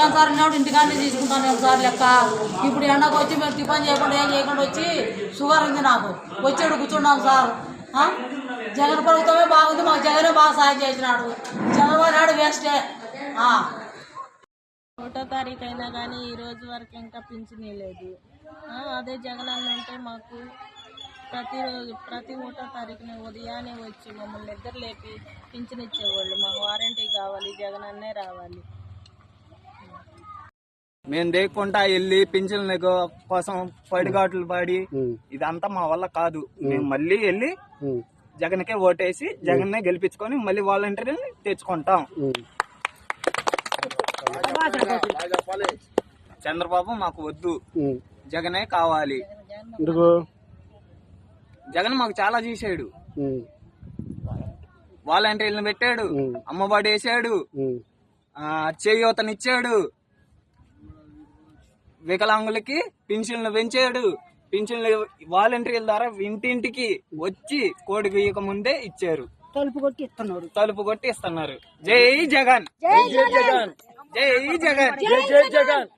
Jagan sir ఉన్నాడు ఇంటికాడనే తీసుకుంటాను sir లెక్క. ఇప్పుడు ఎండకు వచ్చి మేము టిఫిన్ చేయకుండా ఏం చేయకుండా వచ్చి షుగర్ ఉంది నాకు. వచ్చాడు కూర్చున్నాం సార్. జగన్ ప్రభుత్వమే బాగుంది మాకు జగనే బాగా సాయం చేసినాడు. చంద్రబాబు నాయుడు వేస్టే ఒకటో తారీఖు అయినా కానీ ఈ రోజు వరకు ఇంకా పింఛనీ లేదు. అదే జగన్ అన్న ఉంటే మాకు ప్రతిరోజు ప్రతి ఒకటో తారీఖున ఉదయాన్నే వచ్చి మమ్మల్ని నిద్ర లేపి పింఛన్ ఇచ్చేవాళ్ళు. మాకు వారంటీ కావాలి జగన్ అన్నే రావాలి. మేము దేక్కుంటా వెళ్ళి పింఛన్ల కోసం పడిగాట్లు పడి ఇదంతా మా వల్ల కాదు. మేము మళ్ళీ వెళ్ళి జగన్కే ఓటేసి జగన్నే గెలిపించుకొని మళ్ళీ వాలంటీర్ని తెచ్చుకుంటాం. చంద్రబాబు మాకు వద్దు. జగనే కావాలి. జగన్ మాకు చాలా చేశాడు. వాలంటీర్లను పెట్టాడు. అమ్మఒడి వేసాడు. చేయూతనిచ్చాడు. వికలాంగులకి పింఛన్లు పెంచాడు. పింఛన్లు వాలంటీర్ల ద్వారా ఇంటింటికి వచ్చి కోడి వేయక ముందే ఇచ్చారు. తలుపు కొట్టి ఇస్తున్నారు. తలుపు కొట్టి ఇస్తున్నారు. జై జగన్. జై జగన్. జై జగన్.